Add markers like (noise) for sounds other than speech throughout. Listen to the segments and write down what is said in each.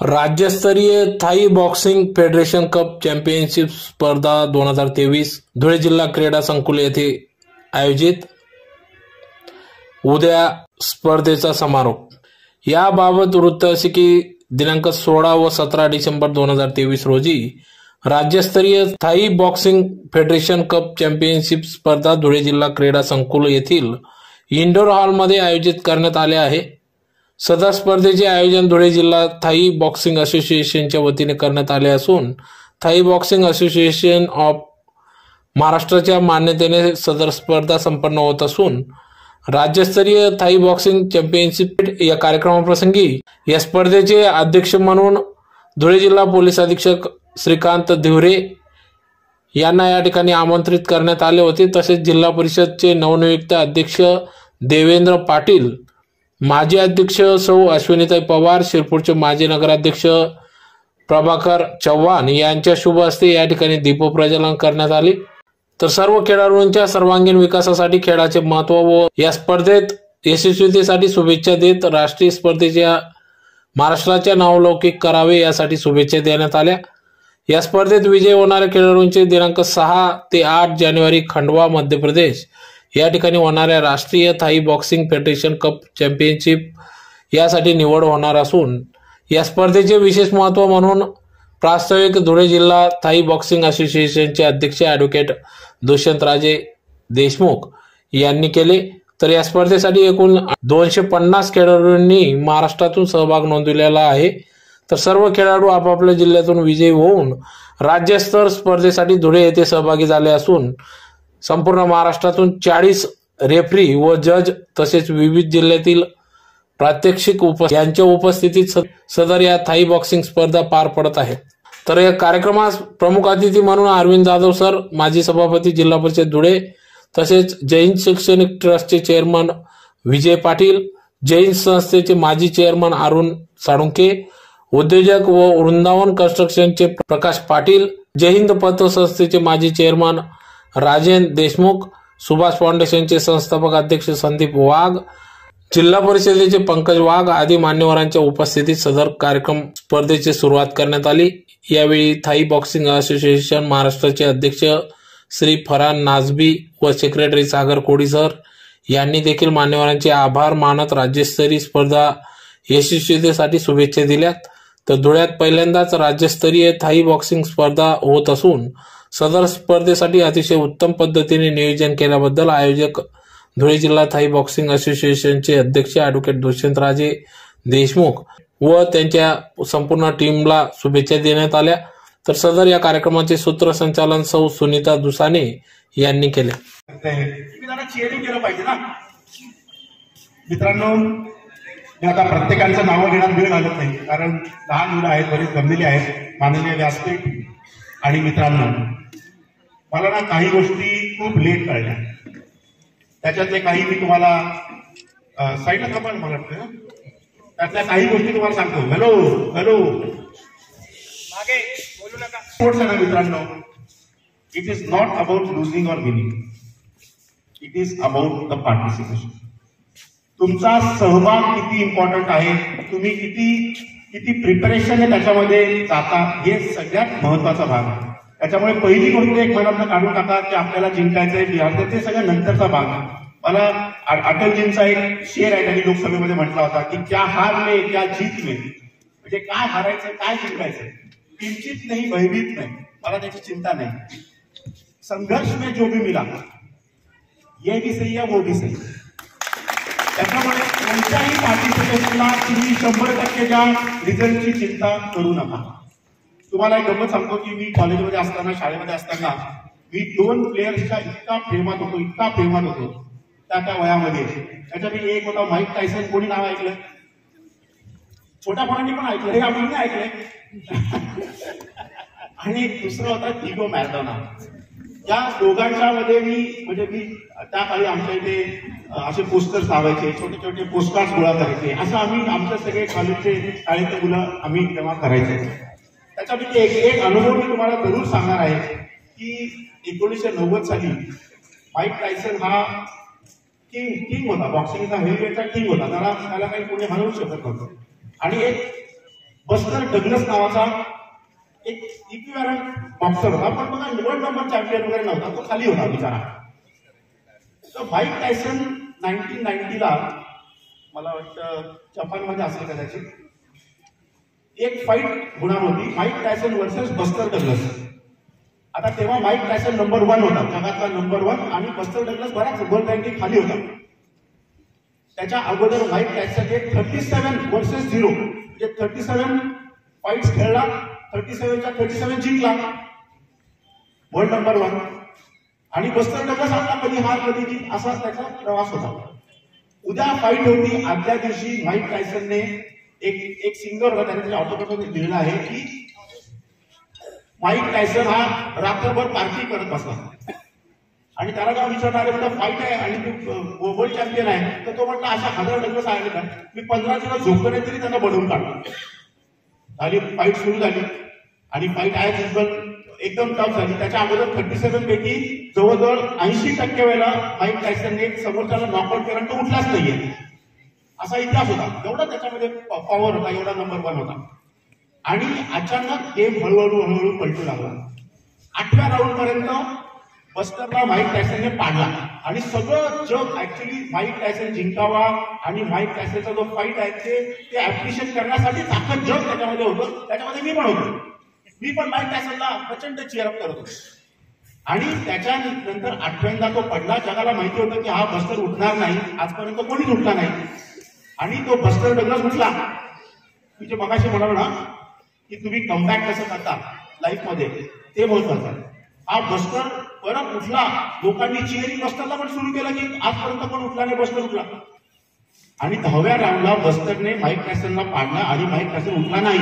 राज्यस्तरीय Thai boxing federation cup championship स्पर्धा दोन हजार तेवीस धुळे जिल्हा क्रीडा संकुल येथे आयोजित उद्या स्पर्धेचा समारोप. याबाबत वृत्त असे की दिनांक सोळा व सतरा डिसेंबर दोन हजार तेवीस रोजी राज्यस्तरीय Thai boxing federation cup championship स्पर्धा धुळे जिल्हा क्रीडा संकुल येथील इंडोर हॉलमध्ये आयोजित करण्यात आले आहे. सदर स्पर्धेचे आयोजन धुळे जिल्हा थाई बॉक्सिंग असोसिएशनच्या वतीने करण्यात आले असून थाई बॉक्सिंग असोसिएशन ऑफ महाराष्ट्राच्या मान्यतेने सदर स्पर्धा संपन्न होत असून राज्यस्तरीय थाई बॉक्सिंग चॅम्पियनशिप या कार्यक्रमाप्रसंगी या स्पर्धेचे अध्यक्ष म्हणून धुळे जिल्हा पोलीस अधीक्षक श्रीकांत धिवरे यांना या ठिकाणी आमंत्रित करण्यात आले होते. तसेच जिल्हा परिषदचे नवनियुक्त अध्यक्ष देवेंद्र पाटील माजी अध्यक्ष सौ अश्विनीताई पवार शिरपूरचे माजी नगराध्यक्ष प्रभाकर चव्हाण यांच्या शुभ हस्ते या ठिकाणी दीपप्रज्वलन करण्यात आले. तर सर्व खेळाडूंच्या सर्वांगीण विकासासाठी खेळाचे महत्त्व व या स्पर्धेत यशस्वीतेसाठी शुभेच्छा देत राष्ट्रीय स्पर्धेच्या महाराष्ट्राच्या नावलौकिक करावे यासाठी शुभेच्छा देण्यात आल्या. या स्पर्धेत विजय होणाऱ्या खेळाडूंचे दिनांक सहा ते आठ जानेवारी खंडवा मध्य प्रदेश या ठिकाणी होणाऱ्या राष्ट्रीय Thai boxing federation cup championship यासाठी निवड होणार असून या स्पर्धेचे विशेष महत्त्व म्हणून प्रास्ताविक धुळे जिल्हा थाई बॉक्सिंग असोसिएशनचे अध्यक्ष ॲडव्होकेट दुष्यंतराजे देशमुख यांनी केले. तर या स्पर्धेसाठी एकूण दोनशे पन्नास खेळाडूंनी महाराष्ट्रातून सहभाग नोंदविलेला आहे. तर सर्व खेळाडू आपापल्या जिल्ह्यातून विजयी होऊन राज्यस्तर स्पर्धेसाठी धुळे येथे सहभागी झाले असून संपूर्ण महाराष्ट्रातून चाळीस रेफरी व जज तसेच विविध जिल्ह्यातील प्रात्यक्षिक उप यांच्या उपस्थितीत सदर या थाई बॉक्सिंग स्पर्धा पार पडत आहेत तर या कार्यक्रमास प्रमुख अतिथी म्हणून अरविंद जाधव सर माजी सभापती जिल्हा परिषद धुळे तसेच जैन शैक्षणिक ट्रस्टचे चेअरमन विजय पाटील जैन संस्थेचे माजी चेअरमन अरुण साळुंके उद्योजक व वृंदावन कन्स्ट्रक्शनचे प्रकाश पाटील जय हिंद पतसंस्थेचे माजी चेअरमन राजेंद्र देशमुख सुभाष फाउंडेशनचे संस्थापक अध्यक्ष संदीप वाघ जिल्हा परिषदेचे पंकज वाघ आदी मान्यवरांच्या उपस्थितीत सदर कार्यक्रम स्पर्धेची सुरुवात करण्यात आली. यावेळी थाई बॉक्सिंग असोसिएशन महाराष्ट्राचे अध्यक्ष श्री फरान नाझबी व सेक्रेटरी सागर कोडी सर यांनी देखील मान्यवरांचे आभार मानत राज्यस्तरीय स्पर्धा यशस्वीतेसाठी शुभेच्छा दिल्यात. तर धुळ्यात पहिल्यांदाच राज्यस्तरीय थाई बॉक्सिंग स्पर्धा होत असून सदर स्पर्धेसाठी अतिशय उत्तम पद्धतीने नियोजन केल्याबद्दल आयोजक धुळे जिल्हा थाई बॉक्सिंग असोसिएशनचे अध्यक्ष ॲडव्होकेट दुष्यंतराजे देशमुख व त्यांच्या संपूर्ण टीमला शुभेच्छा देण्यात आल्या. तर सदर या कार्यक्रमाचे सूत्रसंचालन सौ सुनीता दुसाने यांनी केले. पाहिजे ना. मित्रांनो मी आता प्रत्येकांचं नावं घेण्यात वेळ घालत नाही. कारण लहान मुलं आहेत बरीच गमलेली आहेत. माननीय व्यासपीठ आणि मित्रांनो मला ना काही गोष्टी खूप लेट कळल्या. त्याच्यातले काही मी तुम्हाला साईडला थांबा मला वाटतं? ना त्यातल्या काही गोष्टी तुम्हाला सांगतो. हॅलो हॅलो मागे बोलू नका. स्पोर्ट्स आहे मित्रांनो? It is not about losing or winning it is about the participation तुमचा सहभाग किती इम्पॉर्टंट आहे? तुम्ही किती किती प्रिपरेशन त्याच्यामध्ये जातात हे सगळ्यात महत्त्वाचा भाग आहे. त्याच्यामुळे पहिली गोष्ट एक मनातनं काढून टाका की आपल्याला जिंकायचं आहे बिहार ते सगळं नंतरचा भाग आहे. मला अटलजींचा एक शेर आहे त्यांनी लोकसभेमध्ये म्हटला होता की क्या हार मे क्या जीत मे? म्हणजे काय हारायचं काय जिंकायचं किंचित नाही भयभीत नाही. मला त्याची चिंता नाही. संघर्ष में जो भी मिला ये भी सही है वो भी सही त्याच्यामुळे कोणत्याही पार्टिसिपेशनला तुम्ही शंभर टक्केच्या रिझल्टची चिंता करू नका. तुम्हाला एक गमत सांगतो की मी कॉलेजमध्ये असताना शाळेमध्ये असताना मी दोन प्लेयर्सच्या इतका प्रेमात होतो इतका प्रेमात होतो त्या त्या वयामध्ये. त्याच्यापैकी एक होता माईक टायसन. कोणी नाव ऐकलं? छोट्या पोरांनी पण ऐकलं. हे आपण नाही ऐकलंय. (laughs) आणि दुसरं होता डिगो मॅरडोना. त्या दोघांच्या मध्ये मी म्हणजे मी त्या काळी आमच्या इथे असे पोस्टर्स लावायचे छोटे छोटे पोस्टकार्ड गोळा करायचे असं आम्ही आमच्या सगळे कॉलेजचे शाळेचे मुलं आम्ही तेव्हा करायचे. त्याच्यापैकी एक एक अनुभव मी तुम्हाला जरूर सांगणार आहे की एकोणीसशे नव्वद साली माईक टायसन हा किंग किंग होता बॉक्सिंगचा हेल्मेटचा किंग होता. त्याला त्याला काही कोणी हरवू शकत नव्हतं. आणि एक बस्तर डगलस नावाचा एक इक्विवॅलंट बॉक्सर होता पण बघा वर्ल्ड नंबर चॅम्पियन वगैरे नव्हता तो खाली होता बिचारा. तर माईक टायसन नाईन्टीन नाईन्टीला मला वाटतं जपानमध्ये असेल कदाचित एक फाईट होणार होती Mike Tyson versus Buster Douglas आता तेव्हा माईक टायसन नंबर वन होता जगातला नंबर वन आणि बस्तर डगलस बराच वर्ल्ड रँकिंग खाली होता. त्याच्या अगोदर माईक टायसन हे थर्टी सेव्हन वर्सेस झिरो म्हणजे थर्टी सेव्हन फाईट्स खेळला थर्टी सेव्हनच्या थर्टी सेव्हन जिंकला. वर्ल्ड नंबर वन आणि बस्तर डगलस आपला कधी हार कधी जीत असा त्याचा प्रवास होता. उद्या फाईट होती. आदल्या दिवशी माईक टायसनने एक एक सिंगर होता त्याने त्याच्या ऑटोग्राफमध्ये लिहिलं आहे की माईक टायसन हा रात्रभर पार्टी करत बसला. आणि त्याला जेव्हा विचारणार आहे फाईट आहे आणि तू वर्ल्ड चॅम्पियन आहे तर तो म्हटला अशा हजार डगलस आहे का मी पंधरा दिवस झोपणे तरी त्यांना बनवून काढलं. झाली फाईट सुरू झाली. आणि फाईट आहे एकदम टफ झाली त्याच्या अगोदर थर्टी सेव्हन पैकी जवळजवळ ऐंशी टक्के वेळेला माईक टायसनने समोरच्याला नॉकआउट केला. तो उठलाच नाहीये. असा इतिहास होता. एवढा त्याच्यामध्ये पॉवर होता. एवढा नंबर वन होता. आणि अचानक गेम हळूहळू हळूहळू पलटू लागला. आठव्या राऊंड पर्यंत बस्टरला माईक टायसनने पाडला. आणि सगळं जग ऍक्च्युली माईक टायसन जिंकावा आणि माईक टायसनचा जो फाईट आहे ते ते ऍप्रिशिएट करण्यासाठी ताकद जग त्याच्यामध्ये होतं. त्याच्यामध्ये मी पण होतो. मी पण माईक टायसनला प्रचंड चेअरअप करतो आणि त्याच्यानंतर आठव्यांदा तो पडला जगाला माहिती होतं की हा बस्तर उठणार नाही आजपर्यंत कोणीच उठला नाही. आणि तो बस्तर डगलस उठला मी जे मगाशी म्हणालो ना की तुम्ही कमबॅक कसं करता लाईफमध्ये ते महत्वाचं हा बस्तर परत उठला लोकांनी चिअरिंग बस्तरला पण सुरू केलं की आजपर्यंत पण उठला नाही बस्तर उठला. आणि दहाव्या राऊंडला बस्तरने माईक टॅसनला पाडला आणि माईक टॅसन उठला नाही.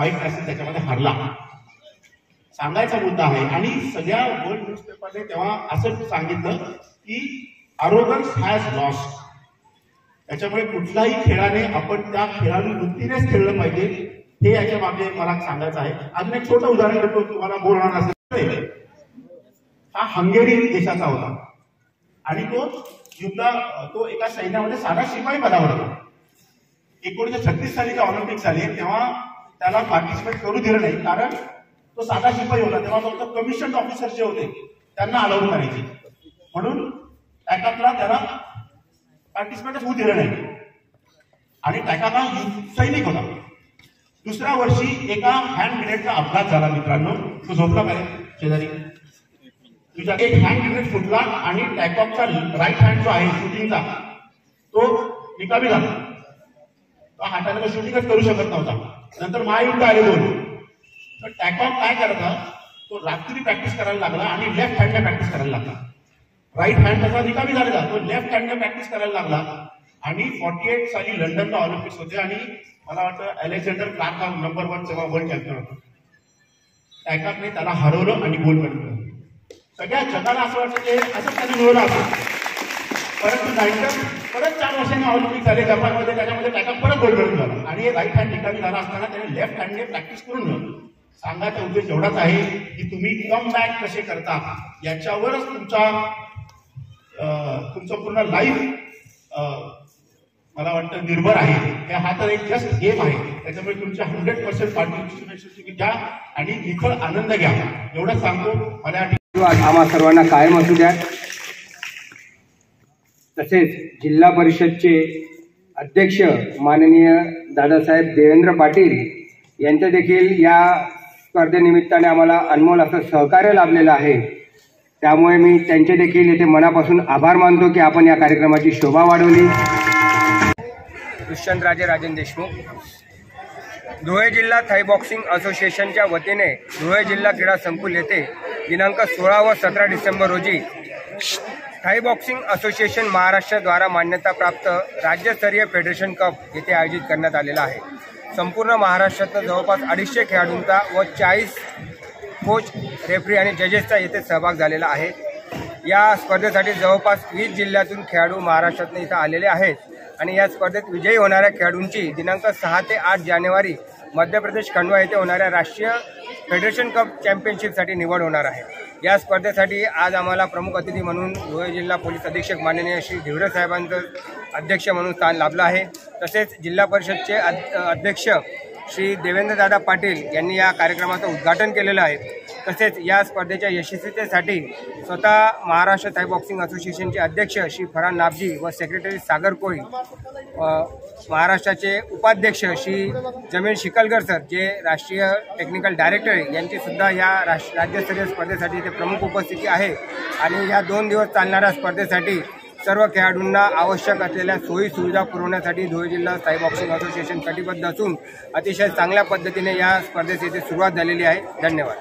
माईक असेल त्याच्यामध्ये हरला. सांगायचा मुद्दा आहे आणि सगळ्या वर्ल्ड न्यूजपेपरने तेव्हा असं सांगितलं की अरोगन्स हॅज लॉस त्याच्यामुळे कुठल्याही खेळाने आपण त्या खेळाडू वृत्तीनेच खेळलं पाहिजे हे याच्या मागे मला सांगायचं आहे. अजून एक छोटं उदाहरण देतो तुम्हाला बोलणार असेल हा हंगेरी देशाचा होता. आणि तो युद्धा तो एका सैन्यामध्ये साधा शिपाई पदावर होता. एकोणीशे छत्तीस साली ऑलिम्पिक झाले तेव्हा त्याला पार्टिसिपेट करू दिलं नाही कारण तो साधा शिपाई होता. तेव्हा फक्त कमिशन ऑफिसर जे होते त्यांना अलाउड करायचे. म्हणून टॅकातला त्याला पार्टिसिपेटच होऊ दिलं नाही. आणि टॅकाला सैनिक होता. दुसऱ्या वर्षी एका हँड ग्रेनेडचा अपघात झाला मित्रांनो. तो झोपला काय शेजारी? तुझ्या एक हँड ग्रेनेड फुटला आणि टॅकॉपचा राईट हँड जो आहे शूटिंगचा तो निकामी झाला. तो हाताने तो शूटिंगच करू शकत नव्हता. नंतर महायुद्ध आले दोन तर टॅकॉक काय करता तो रात्री प्रॅक्टिस करायला लागला आणि लेफ्ट हँडने प्रॅक्टिस करायला लागला. राईट हँड त्याचा निकामी झालेला तो लेफ्ट हँडने प्रॅक्टिस करायला लागला. आणि फॉर्टी एट साली लंडनला ऑलिम्पिक्स होते आणि मला वाटतं अलेक्झांडर क्लार्क हा नंबर वन तेव्हा वर्ल्ड चॅम्पियन होता. टॅकॉकने त्याला हरवलं आणि गोल्ड मेडल सगळ्या जगाला असं वाटतं की असं त्यांनी मिळवलं असं परंतु नाईन्टर परत चार वर्षांनी ऑलिम्पिक झाले जपानमध्ये त्याच्यामध्ये टॅकअप परत गोल्ड मेडल झाला आणि राईट हँड ठिकाणी झाला असताना त्याने लेफ्ट हँडने प्रॅक्टिस करून घेतलं सांगायचा उद्देश एवढाच आहे की तुम्ही कम बॅक कसे करता याच्यावरच तुमचा तुमचं पूर्ण लाईफ मला वाटतं निर्भर आहे. हा तर एक जस्ट गेम आहे. त्याच्यामुळे तुमच्या हंड्रेड पर्सेंट पार्टिसिपेशन घ्या आणि निखळ आनंद घ्या. एवढंच सांगतो मला आम्हा सर्वांना कायम असू द्या. तसेच जिल्हा परिषदचे अध्यक्ष माननीय दादासाहेब देवेंद्र पाटील यांचं देखील या स्पर्धेनिमित्ताने आम्हाला अनमोल असं सहकार्य लाभलेलं आहे. त्यामुळे मी त्यांचे देखील येथे मनापासून आभार मानतो की आपण या कार्यक्रमाची शोभा वाढवली. दुष्यंतराजे राजन देशमुख. धुळे जिल्हा थाई बॉक्सिंग असोसिएशनच्या वतीने धुळे जिल्हा क्रीडा संकुल येथे दिनांक सोळा व सतरा डिसेंबर रोजी थाई बॉक्सिंग असोसिएशन महाराष्ट्राद्वारा मान्यताप्राप्त राज्यस्तरीय फेडरेशन कप येथे आयोजित करण्यात आलेला आहे. संपूर्ण महाराष्ट्रातनं जवळपास अडीचशे खेळाडूंचा व चाळीस कोच रेफरी आणि जजेसचा येथे सहभाग झालेला आहे. या स्पर्धेसाठी जवळपास वीस जिल्ह्यातून खेळाडू महाराष्ट्रातून इथं आलेले आहेत आणि या स्पर्धेत विजयी होणाऱ्या खेळाडूंची दिनांक सहा ते आठ जानेवारी मध्य प्रदेश खंडवा येथे होणाऱ्या राष्ट्रीय फेडरेशन कप चॅम्पियनशिपसाठी निवड होणार आहे. या स्पर्धेसाठी आज आम्हाला प्रमुख अतिथी म्हणून धुळे जिल्हा पोलीस अधीक्षक माननीय श्री धिवरे साहेबांचं अध्यक्ष म्हणून स्थान लाभलं आहे. तसेच जिल्हा परिषदचे अध्यक्ष श्री देवेंद्रदादा पाटील यांनी या कार्यक्रमाचं उद्घाटन केलेलं आहे. तसेच या स्पर्धेच्या यशस्वीतेसाठी स्वतः महाराष्ट्र थाय बॉक्सिंग असोसिएशनचे अध्यक्ष श्री फरहान नाबजी व सेक्रेटरी सागर कोळी महाराष्ट्राचे उपाध्यक्ष श्री जमीन शिकलकर सर जे राष्ट्रीय टेक्निकल डायरेक्टर आहे या राष्ट्र राज्यस्तरीय स्पर्धेसाठी इथे प्रमुख उपस्थिती आहे. आणि या दोन दिवस चालणाऱ्या स्पर्धेसाठी सर्व खेळाडूंना आवश्यक असलेल्या सोयी सुविधा पुरवण्यासाठी धुळे जिल्हा स्थायी बॉक्सिंग असोसिएशन कटिबद्ध असून अतिशय चांगल्या पद्धतीने या स्पर्धेची इथे सुरुवात झालेली आहे. धन्यवाद.